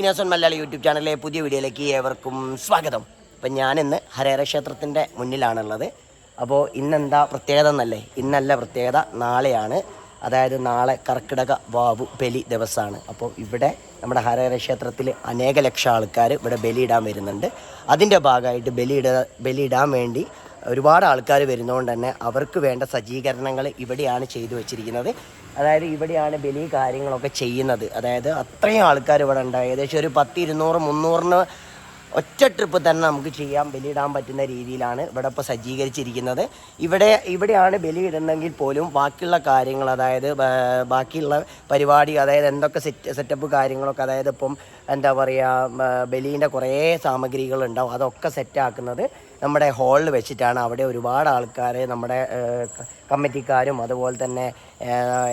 ഇനാസോൺ Malayali YouTube ചാനലിലെ പുതിയ വീഡിയോയിലേക്ക് ഏവർക്കും സ്വാഗതം. അപ്പം ഞാനിന്ന് ഹരേര ക്ഷേത്രത്തിന്റെ മുന്നിലാണുള്ളത്. അപ്പോൾ ഇന്നെന്താ പ്രത്യേകത എന്നല്ലേ? ഇന്നല്ല പ്രത്യേകത നാളെയാണ്. അതായത് നാളെ കർക്കിടക വാവു ബലി ദിവസമാണ് അപ്പോൾ ഇവിടെ നമ്മുടെ ഹരേര ക്ഷേത്രത്തിൽ അനേക ലക്ഷം ആൾക്കാർ ഇവിടെ ബലിയിടാൻ വരുന്നുണ്ട്. അതിന്റെ ഭാഗമായിട്ട് ബലിയിട ബലിയിടാൻ വേണ്ടി ഒരുപാട് ആൾക്കാർ വരുന്നതുകൊണ്ട് തന്നെ അവർക്ക് വേണ്ട സജ്ജീകരണങ്ങൾ ഇവിടെയാണ് ചെയ്തു വെച്ചിരിക്കുന്നത്. അതായത് ഇവിടെയാണ് ബലി കാര്യങ്ങളൊക്കെ ചെയ്യുന്നത്. അതായത് അത്രയും ആൾക്കാർ ഇവിടെ ഉണ്ട്. ഏകദേശം ഒരു പത്ത് ഇരുന്നൂറ് മുന്നൂറിന് ഒറ്റ ട്രിപ്പ് തന്നെ നമുക്ക് ചെയ്യാൻ ബലിയിടാൻ പറ്റുന്ന രീതിയിലാണ് ഇവിടെ ഇപ്പോൾ സജ്ജീകരിച്ചിരിക്കുന്നത്. ഇവിടെ ഇവിടെയാണ് ബലി ബലിയിടുന്നെങ്കിൽ പോലും ബാക്കിയുള്ള കാര്യങ്ങൾ അതായത് ബാക്കിയുള്ള പരിപാടി അതായത് എന്തൊക്കെ സെറ്റ് സെറ്റപ്പ് കാര്യങ്ങളൊക്കെ അതായത് ഇപ്പം എന്താ പറയുക ബലീന്റെ കുറേ സാമഗ്രികളുണ്ടാവും. അതൊക്കെ സെറ്റാക്കുന്നത് നമ്മുടെ ഹാളിൽ വെച്ചിട്ടാണ് അവിടെ ഒരുപാട് ആൾക്കാർ നമ്മുടെ കമ്മിറ്റിക്കാരും അതുപോലെ തന്നെ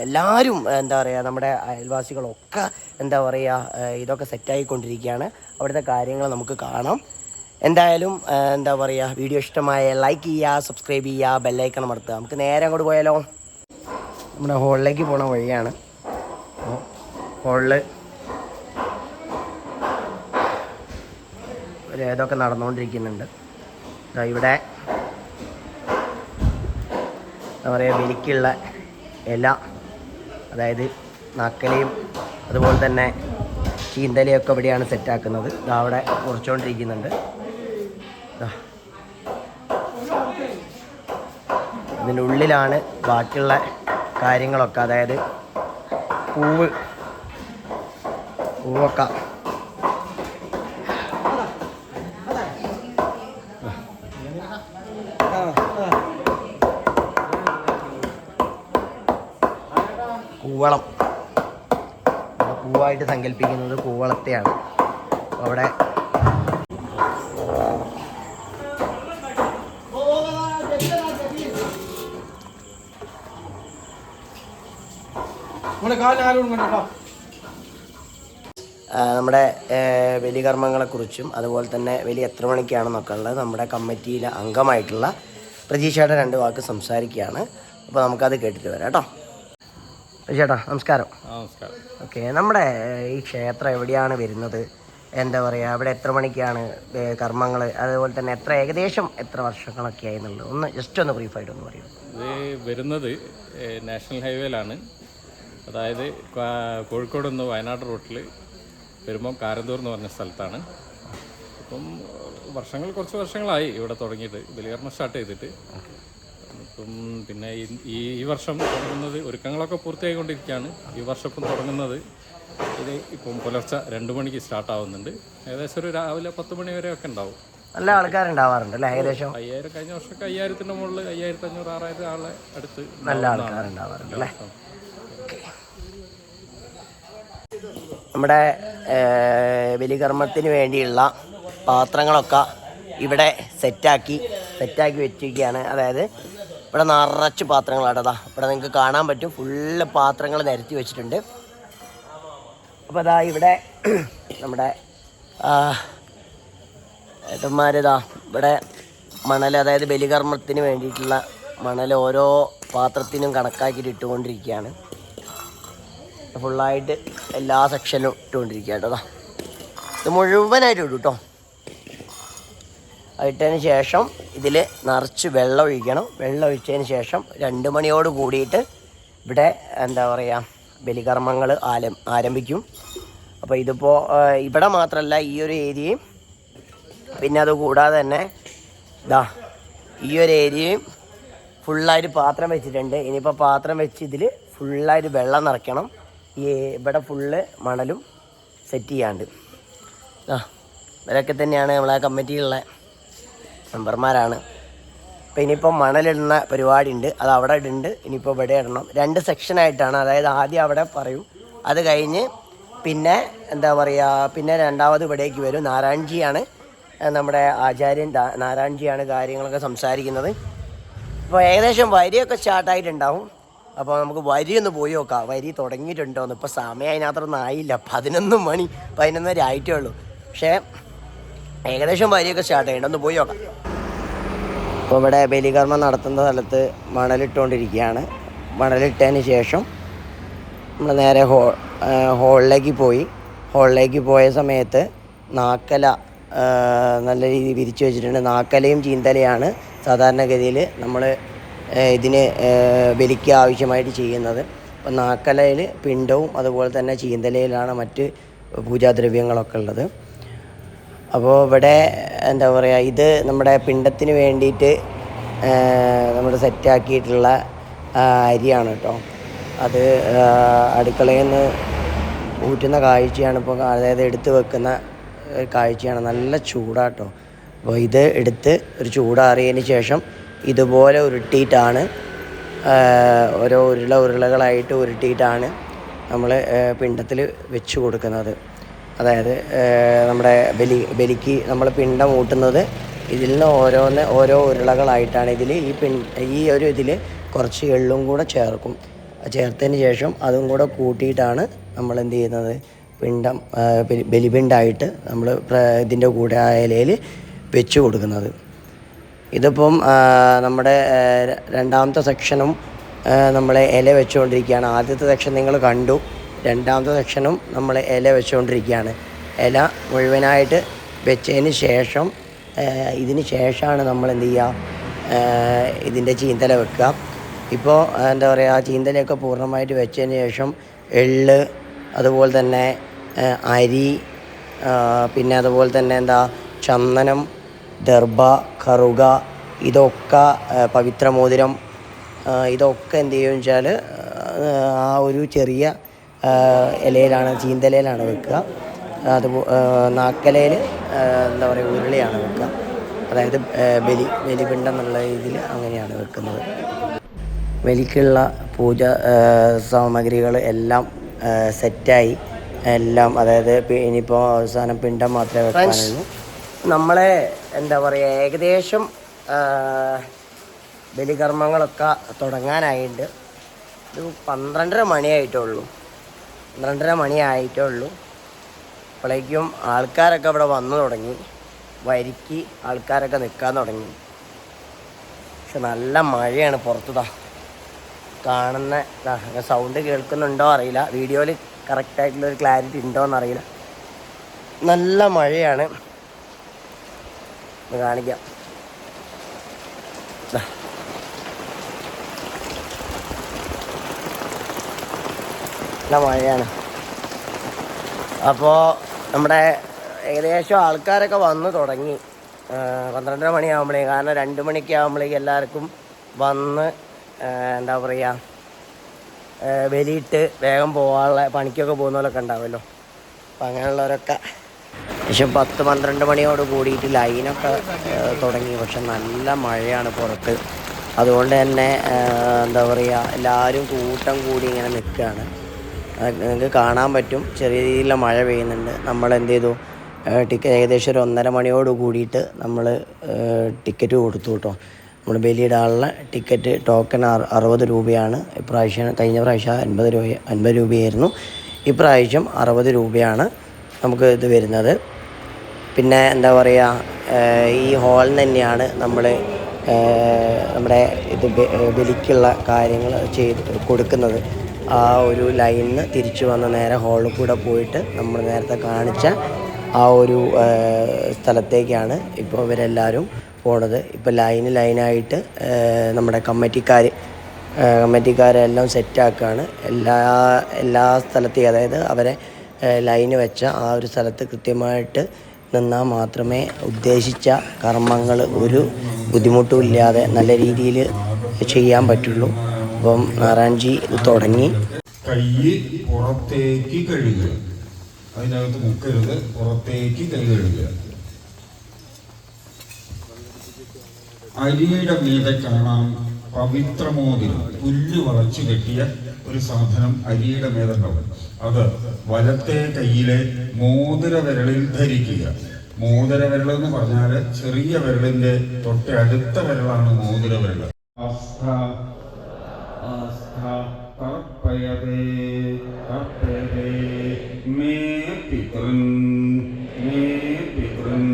എല്ലാവരും എന്താ പറയുക നമ്മുടെ അയൽവാസികളൊക്കെ എന്താ പറയുക ഇതൊക്കെ സെറ്റായിക്കൊണ്ടിരിക്കുകയാണ് അവിടുത്തെ കാര്യങ്ങൾ നമുക്ക് കാണാം. എന്തായാലും എന്താ പറയുക വീഡിയോ ഇഷ്ടമായ ലൈക്ക് ചെയ്യുക സബ്സ്ക്രൈബ് ചെയ്യുക ബെല്ലൈക്കൺ അമർത്തുക. നമുക്ക് നേരെ അങ്ങോട്ട് പോയാലോ? നമ്മുടെ ഹോളിലേക്ക് പോണ വഴിയാണ്. ഹോളിൽ ഏതൊക്കെ നടന്നുകൊണ്ടിരിക്കുന്നുണ്ട്. ഇവിടെ. എന്താ പറയുക ബലിക്കുള്ള ഇല അതായത് നക്കലയും അതുപോലെ തന്നെ ചീന്തലയൊക്കെ ഇവിടെയാണ് സെറ്റാക്കുന്നത് ഇതാ അവിടെ കുറച്ചുകൊണ്ടിരിക്കുന്നുണ്ട്. ഇതിന്റെ ഉള്ളിലാണ് ബാക്കിയുള്ള കാര്യങ്ങളൊക്കെ അതായത് പൂവ് പൂവൊക്കെ കൂവളം. പൂവായിട്ട് സങ്കല്പിക്കുന്നത് കൂവളത്തെയാണ്. അപ്പൊ അവിടെ നമ്മുടെ ബലികർമ്മങ്ങളെക്കുറിച്ചും അതുപോലെ തന്നെ ബലി എത്ര മണിക്കാണെന്നൊക്കെ ഉള്ളത് നമ്മുടെ കമ്മിറ്റിയിലെ അംഗമായിട്ടുള്ള പ്രതീക്ഷയുടെ രണ്ട് വാക്ക് സംസാരിക്കുകയാണ്. അപ്പോൾ നമുക്കത് കേട്ടിട്ട് വരാം കേട്ടോ. ചേട്ടാ നമസ്കാരം. നമസ്കാരം. ഓക്കെ നമ്മുടെ ഈ ക്ഷേത്രം എവിടെയാണ് വരുന്നത്? എന്താ പറയുക അവിടെ എത്ര മണിക്കാണ് കർമ്മങ്ങൾ അതുപോലെ തന്നെ എത്ര ഏകദേശം എത്ര വർഷങ്ങളൊക്കെ ആയി എന്നുള്ളത് ഒന്ന് ജസ്റ്റ് ഒന്ന് ബ്രീഫായിട്ട് ഒന്ന് പറയൂ ഇത് വരുന്നത് നാഷണൽ ഹൈവേയിലാണ്. അതായത് കോഴിക്കോട് നിന്ന് വയനാട് റൂട്ടിൽ വരുമ്പോൾ കാരന്തൂർ എന്ന് പറഞ്ഞ സ്ഥലത്താണ്. അപ്പം വർഷങ്ങൾ കുറച്ച് വർഷങ്ങളായി ഇവിടെ തുടങ്ങിയിട്ട് ബലികർമ്മം സ്റ്റാർട്ട് ചെയ്തിട്ട്. പിന്നെ ഈ- ഈ വർഷം തുടങ്ങുന്നത് ഒരുക്കങ്ങളൊക്കെ പൂർത്തിയായിക്കൊണ്ടിരിക്കുകയാണ്. ഈ വർഷം തുടങ്ങുന്നത് ഇത് ഇപ്പം പുലർച്ചെ രണ്ട് മണിക്ക് സ്റ്റാർട്ട് ആവുന്നുണ്ട്. ഏകദേശം ഒരു രാവിലെ പത്ത് മണി വരെ ഒക്കെ ഉണ്ടാവും. നല്ല ആൾക്കാരുണ്ടാവാറുണ്ട് അല്ലേ? ഏകദേശം അയ്യായിരം കഴിഞ്ഞ വർഷമൊക്കെ അയ്യായിരത്തിന്റെ മുകളിൽ അയ്യായിരത്തി അഞ്ഞൂറ് ആറായിരം ആളെ അടുത്ത് നല്ല ആൾക്കാരുണ്ടാവാറുണ്ട് അല്ലേ? നമ്മുടെ ബലികർമ്മത്തിന് വേണ്ടിയുള്ള പാത്രങ്ങളൊക്കെ ഇവിടെ സെറ്റാക്കി സെറ്റാക്കി വെച്ചിരിക്കുകയാണ്. അതായത് ഇവിടെ നിറച്ച് പാത്രങ്ങളാണ് അതാ ഇവിടെ നിങ്ങൾക്ക് കാണാൻ പറ്റും. ഫുള്ള് പാത്രങ്ങൾ നിരത്തി വെച്ചിട്ടുണ്ട്. അപ്പോൾ അതാ ഇവിടെ നമ്മുടെ ഏട്ടന്മാരിതാ ഇവിടെ മണൽ അതായത് ബലികർമ്മത്തിന് വേണ്ടിയിട്ടുള്ള മണൽ ഓരോ പാത്രത്തിനും കണക്കാക്കിയിട്ട് ഇട്ടുകൊണ്ടിരിക്കുകയാണ്. ഫുള്ളായിട്ട് എല്ലാ സെക്ഷനിലും ഇട്ടുകൊണ്ടിരിക്കുക കേട്ടോ. ഇത് മുഴുവനായിട്ട് ഇടും കേട്ടോ. ഇട്ടതിന് ശേഷം ഇതിൽ നിറച്ച് വെള്ളം ഒഴിക്കണം. വെള്ളം ഒഴിച്ചതിന് ശേഷം രണ്ട് മണിയോട് കൂടിയിട്ട് ഇവിടെ എന്താ പറയുക ബലികർമ്മങ്ങൾ ആലം ആരംഭിക്കും. അപ്പോൾ ഇതിപ്പോൾ ഇവിടെ മാത്രമല്ല ഈ ഒരു ഏരിയയും പിന്നെ അത് കൂടാതെ തന്നെ ഇതാ ഈ ഒരു ഏരിയയും ഫുള്ളായിട്ട് പാത്രം വെച്ചിട്ടുണ്ട്. ഇനിയിപ്പോൾ പാത്രം വെച്ച് ഇതിൽ ഫുള്ളായിട്ട് വെള്ളം നിറയ്ക്കണം. ഈ ഇവിടെ ഫുള്ള് മണലും സെറ്റ് ചെയ്യാണ്ട്. ആ ഇവരൊക്കെ തന്നെയാണ് നമ്മളെ കമ്മിറ്റിയിലുള്ള മെമ്പർമാരാണ്. അപ്പോൾ ഇനിയിപ്പോൾ മണലിടുന്ന പരിപാടി ഉണ്ട് അത് അവിടെ ഇടുന്നുണ്ട്. ഇനിയിപ്പോൾ ഇവിടെ ഇടണം. രണ്ട് സെക്ഷനായിട്ടാണ് അതായത് ആദ്യം അവിടെ പറയും. അത് കഴിഞ്ഞ് പിന്നെ എന്താ പറയുക പിന്നെ രണ്ടാമത് ഇവിടേക്ക് വരും. നാരായൺജിയാണ് നമ്മുടെ ആചാര്യൻ നാരായൺജിയാണ് കാര്യങ്ങളൊക്കെ സംസാരിക്കുന്നത്. അപ്പോൾ ഏകദേശം വരിയൊക്കെ സ്റ്റാർട്ടായിട്ടുണ്ടാവും അപ്പോൾ നമുക്ക് വരി ഒന്ന് പോയി നോക്കാം. വരി തുടങ്ങിയിട്ടുണ്ടോ എന്ന് ഇപ്പോൾ സമയം അതിനകത്തൊന്നും ആയില്ല. പതിനൊന്ന് മണി പതിനൊന്നര ആയിട്ടേ ഉള്ളൂ. പക്ഷേ ഏകദേശം വരിയൊക്കെ സ്റ്റാർട്ട് ചെയ്യണ്ട ഒന്ന് പോയി നോക്കാം. അപ്പോൾ ഇവിടെ ബലികർമ്മം നടത്തുന്ന സ്ഥലത്ത് മണലിട്ടുകൊണ്ടിരിക്കുകയാണ് മണലിട്ടതിന് ശേഷം നമ്മൾ നേരെ ഹോ ഹോളിലേക്ക് പോയി. ഹോളിലേക്ക് പോയ സമയത്ത് നാക്കല നല്ല രീതിയിൽ വിരിച്ചു വെച്ചിട്ടുണ്ട്. നാക്കലയും ചീന്തലയാണ് സാധാരണഗതിയിൽ നമ്മൾ ഇതിന് ബലിക്ക് ആവശ്യമായിട്ട് ചെയ്യുന്നത്. അപ്പം നാക്കലയിൽ പിണ്ടവും അതുപോലെ തന്നെ ചീന്തലയിലാണ് മറ്റ് പൂജാദ്രവ്യങ്ങളൊക്കെ ഉള്ളത്. അപ്പോൾ ഇവിടെ എന്താ പറയുക ഇത് നമ്മുടെ പിണ്ടത്തിന് വേണ്ടിയിട്ട് നമ്മൾ സെറ്റാക്കിയിട്ടുള്ള അരിയാണ് കേട്ടോ. അത് അടുക്കളയിൽ നിന്ന് ഊറ്റുന്ന കാഴ്ചയാണ് ഇപ്പോൾ അതായത് എടുത്ത് വെക്കുന്ന കാഴ്ചയാണ്. നല്ല ചൂടാട്ടോ അപ്പോൾ ഇത് എടുത്ത് ഒരു ചൂടാറിയതിന് ശേഷം ഇതുപോലെ ഉരുട്ടിയിട്ടാണ് ഓരോ ഉരുള ഉരുളകളായിട്ട് ഉരുട്ടിയിട്ടാണ് നമ്മൾ പിണ്ടത്തിൽ വെച്ച് കൊടുക്കുന്നത്. അതായത് നമ്മുടെ ബലി ബലിക്ക് നമ്മൾ പിണ്ടം ഊട്ടുന്നത് ഇതിൽ നിന്ന് ഓരോന്ന് ഓരോ ഉരുളകളായിട്ടാണ് ഇതിൽ ഈ പിൻ ഈ ഒരു ഇതിൽ കുറച്ച് എള്ളും കൂടെ ചേർക്കും. ചേർത്തതിന് ശേഷം അതും കൂടെ കൂട്ടിയിട്ടാണ് നമ്മൾ എന്ത് ചെയ്യുന്നത്? പിണ്ടം ബലിപിണ്ടായിട്ട് നമ്മൾ ഇതിന്റെ കൂടെ ആ ഇലയിൽ വെച്ച് കൊടുക്കുന്നത്. ഇതിപ്പം നമ്മുടെ രണ്ടാമത്തെ സെക്ഷനും നമ്മൾ ഇല വെച്ചുകൊണ്ടിരിക്കുകയാണ്. ആദ്യത്തെ സെക്ഷൻ നിങ്ങൾ കണ്ടു. രണ്ടാമത്തെ സെക്ഷനും നമ്മൾ ഇല വെച്ചുകൊണ്ടിരിക്കുകയാണ്. ഇല മുഴുവനായിട്ട് വെച്ചതിന് ശേഷം ഇതിന് ശേഷമാണ് നമ്മൾ എന്ത് ചെയ്യുക? ഇതിന്റെ ചീന്തല വെക്കുക. ഇപ്പോൾ എന്താ പറയുക ആ ചീന്തലയൊക്കെ പൂർണമായിട്ട് വെച്ചതിന് ശേഷം എള്ള് അതുപോലെ തന്നെ അരി പിന്നെ അതുപോലെ തന്നെ എന്താ ചന്ദനം ദർഭ കറുക ഇതൊക്കെ പവിത്ര പവിത്രമോതിരം ഇതൊക്കെ എന്ത് ചെയ്യുമെന്ന് വെച്ചാൽ ആ ഒരു ചെറിയ ഇലയിലാണ് ചീന്തലയിലാണ് വെക്കുക. അതുപോലെ നാക്കലയിൽ എന്താ പറയുക ഉരുളിയാണ് വെക്കുക. അതായത് ബലി ബലിപിണ്ടം എന്നുള്ള രീതിയിൽ അങ്ങനെയാണ് വെക്കുന്നത്. ബലിക്കുള്ള പൂജ സാമഗ്രികൾ എല്ലാം സെറ്റായി. എല്ലാം അതായത് ഇനിയിപ്പോൾ അവസാനം പിണ്ടം മാത്രമേ വെക്കാനുള്ളൂ. നമ്മളെ എന്താ പറയുക ഏകദേശം ബലികർമ്മങ്ങളൊക്കെ തുടങ്ങാനായിട്ടുണ്ട് ഒരു പന്ത്രണ്ടര മണിയായിട്ടുള്ളൂ. പന്ത്രണ്ടര മണിയായിട്ടേ ഉള്ളൂ അപ്പോഴേക്കും ആൾക്കാരൊക്കെ ഇവിടെ വന്നു തുടങ്ങി. വരിക്ക് ആൾക്കാരൊക്കെ നിൽക്കാൻ തുടങ്ങി. പക്ഷെ നല്ല മഴയാണ് പുറത്തുതാ. കാണുന്ന സൗണ്ട് കേൾക്കുന്നുണ്ടോ അറിയില്ല. വീഡിയോയിൽ കറക്റ്റായിട്ടുള്ളൊരു ക്ലാരിറ്റി ഉണ്ടോ എന്നറിയില്ല. നല്ല മഴയാണ്. കാണിക്കാം. നല്ല മഴയാണ്. അപ്പോൾ നമ്മുടെ ഏകദേശം ആൾക്കാരൊക്കെ വന്നു തുടങ്ങി. പന്ത്രണ്ടര മണിയാകുമ്പോഴേ കാരണം രണ്ട് മണിക്ക് ആകുമ്പോഴേക്കും എല്ലാവർക്കും വന്ന് എന്താ പറയുക വെലിയിട്ട് വേഗം പോകാനുള്ള പണിക്കൊക്കെ പോകുന്നവരൊക്കെ ഉണ്ടാവുമല്ലോ അപ്പം അങ്ങനെയുള്ളവരൊക്കെ പക്ഷെ പത്ത് പന്ത്രണ്ട് മണിയോട് കൂടിയിട്ട് ലൈനൊക്കെ തുടങ്ങി. പക്ഷെ നല്ല മഴയാണ് പുറത്ത് അതുകൊണ്ട് തന്നെ എന്താ പറയുക എല്ലാവരും കൂട്ടം കൂടി ഇങ്ങനെ നിൽക്കുകയാണ് നിങ്ങൾക്ക് കാണാൻ പറ്റും. ചെറിയ രീതിയിലുള്ള മഴ പെയ്യുന്നുണ്ട്. നമ്മൾ എന്ത് ചെയ്തു? ടിക്കറ്റ് ഏകദേശം ഒരു ഒന്നര മണിയോട് കൂടിയിട്ട് നമ്മൾ ടിക്കറ്റ് കൊടുത്തു കേട്ടോ. നമ്മൾ ബലിയിടാനുള്ള ടിക്കറ്റ് ടോക്കൺ അറു- അറുപത് രൂപയാണ്. ഇപ്രാവശ്യം കഴിഞ്ഞ പ്രാവശ്യം അൻപത് രൂപ അൻപത് രൂപയായിരുന്നു. ഇപ്രാവശ്യം അറുപത് രൂപയാണ് നമുക്ക് ഇത് വരുന്നത്. പിന്നെ എന്താ പറയുക ഈ ഹാളിൽ തന്നെയാണ് നമ്മൾ നമ്മുടെ ഇത് ബലിക്കുള്ള കാര്യങ്ങൾ ചെയ്ത് കൊടുക്കുന്നത്. ആ ഒരു ലൈനിൽ തിരിച്ചു വന്ന് നേരെ ഹോളിൽ കൂടെ പോയിട്ട് നമ്മൾ നേരത്തെ കാണിച്ച ആ ഒരു സ്ഥലത്തേക്കാണ് ഇപ്പോൾ ഇവരെല്ലാവരും പോണത്. ഇപ്പോൾ ലൈന് ലൈനായിട്ട് നമ്മുടെ കമ്മിറ്റിക്കാർ കമ്മിറ്റിക്കാരെല്ലാം സെറ്റാക്കുകയാണ് എല്ലാ എല്ലാ സ്ഥലത്തെയും അതായത് അവരെ ലൈന് വെച്ച ആ ഒരു സ്ഥലത്ത് കൃത്യമായിട്ട് നിന്നാൽ മാത്രമേ ഉദ്ദേശിച്ച കർമ്മങ്ങൾ ഒരു ബുദ്ധിമുട്ടും ഇല്ലാതെ നല്ല രീതിയിൽ ചെയ്യാൻ പറ്റുള്ളൂ. അപ്പം നാരായൺജി തുടങ്ങി. കൈ പുറത്തേക്ക് കഴുകുക. അതിനകത്ത് മുക്കരുത് പുറത്തേക്ക് കൈ കഴുകുക. അരിയുടെ മീതെ കാണാം പവിത്രമോതിരം. പുല്ല് വളച്ചു കെട്ടിയ ഒരു സാധനം അരിയുടെ മേതുണ്ടാവും അത് വലത്തെ കയ്യിലെ മോതിര വിരളിൽ ധരിക്കുക. മോതിര വിരൽ എന്ന് പറഞ്ഞാൽ ചെറിയ വിരലിന്റെ തൊട്ടടുത്ത വിരലാണ് മോതിര വിരൽ തർപ്പയതേ തർപ്പയതേ മേ പിതൃൻ മേ പിതൃൻ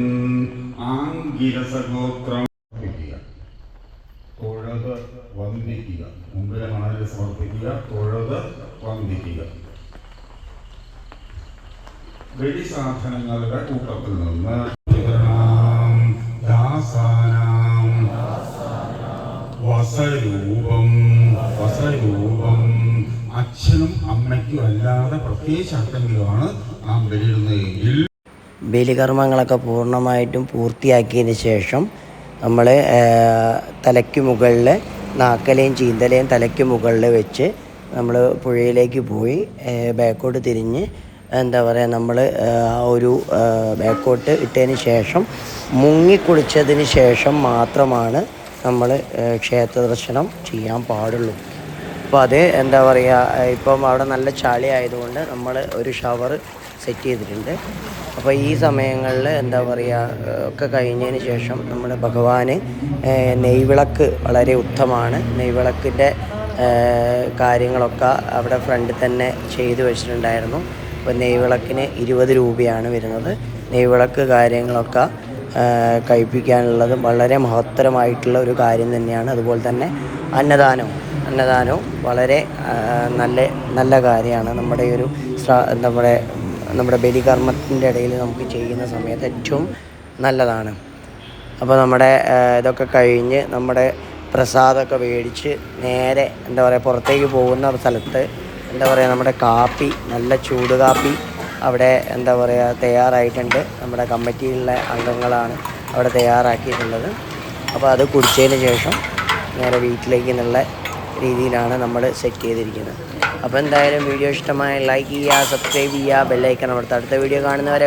ആംഗിരസഗോത്രം. സമർപ്പിക്കുക. തൊഴത് വന്ദിക്കുക. മുമ്പിലെ മണലിൽ സമർപ്പിക്കുക. തൊഴത് വന്ദിക്കുക. വെടി സാധനങ്ങളുടെ കൂട്ടത്തിൽ നിന്ന് ദാസാനാം. വസരൂപം. പ്രത്യേകിച്ച് ആർക്കെങ്കിലുമാണ് നാം ബലിയിടുന്നതെങ്കിൽ ബലികർമ്മങ്ങളൊക്കെ പൂർണമായിട്ടും പൂർത്തിയാക്കിയതിന് ശേഷം നമ്മൾ തലയ്ക്ക് മുകളിൽ നാക്കലയും ചീന്തലയും തലയ്ക്ക് മുകളിൽ വെച്ച് നമ്മൾ പുഴയിലേക്ക് പോയി ബാക്കോട്ട് തിരിഞ്ഞ് എന്താ പറയുക നമ്മൾ ഒരു ബാക്കോട്ട് ഇട്ടതിന് ശേഷം മുങ്ങിക്കുളിച്ചതിന് ശേഷം മാത്രമാണ് നമ്മൾ ക്ഷേത്ര ദർശനം ചെയ്യാൻ പാടുള്ളൂ. അപ്പോൾ അത് എന്താ പറയുക ഇപ്പം അവിടെ നല്ല ചളി ആയതുകൊണ്ട് നമ്മൾ ഒരു ഷവർ സെറ്റ് ചെയ്തിട്ടുണ്ട്. അപ്പോൾ ഈ സമയങ്ങളിൽ എന്താ പറയുക ഒക്കെ കഴിഞ്ഞതിന് ശേഷം നമ്മൾ ഭഗവാന് നെയ്വിളക്ക് വളരെ ഉത്തമമാണ്. നെയ്വിളക്കിന്റെ കാര്യങ്ങളൊക്കെ അവിടെ ഫ്രണ്ടിൽ തന്നെ ചെയ്തു വെച്ചിട്ടുണ്ടായിരുന്നു. അപ്പോൾ നെയ്വിളക്കിന് ഇരുപത് രൂപയാണ് വരുന്നത്. നെയ്വിളക്ക് കാര്യങ്ങളൊക്കെ കഴിപ്പിക്കാനുള്ളത് വളരെ മഹത്തരമായിട്ടുള്ള ഒരു കാര്യം തന്നെയാണ്. അതുപോലെ തന്നെ അന്നദാനവും. അന്നദാനവും വളരെ നല്ല നല്ല കാര്യമാണ്. നമ്മുടെ ഒരു നമ്മുടെ നമ്മുടെ ബലികർമ്മത്തിന്റെ ഇടയിൽ നമുക്ക് ചെയ്യുന്ന സമയത്ത് ഏറ്റവും നല്ലതാണ്. അപ്പോൾ നമ്മുടെ ഇതൊക്കെ കഴിഞ്ഞ് നമ്മുടെ പ്രസാദമൊക്കെ മേടിച്ച് നേരെ എന്താ പറയുക പുറത്തേക്ക് പോകുന്ന സ്ഥലത്ത് എന്താ പറയുക നമ്മുടെ കാപ്പി നല്ല ചൂട് കാപ്പി അവിടെ എന്താ പറയുക തയ്യാറായിട്ടുണ്ട്. നമ്മുടെ കമ്മിറ്റിയിലുള്ള അംഗങ്ങളാണ് അവിടെ തയ്യാറാക്കിയിട്ടുള്ളത്. അപ്പോൾ അത് കുടിച്ചതിന് ശേഷം നേരെ വീട്ടിലേക്ക് എന്നുള്ള രീതിയിലാണ് നമ്മൾ സെറ്റ് ചെയ്തിരിക്കുന്നത്. അപ്പോൾ എന്തായാലും വീഡിയോ ഇഷ്ടമായ ലൈക്ക് ചെയ്യുക സബ്സ്ക്രൈബ് ചെയ്യുക ബെല്ലൈക്കൺ അവിടുത്തെ അടുത്ത വീഡിയോ കാണുന്നവരെ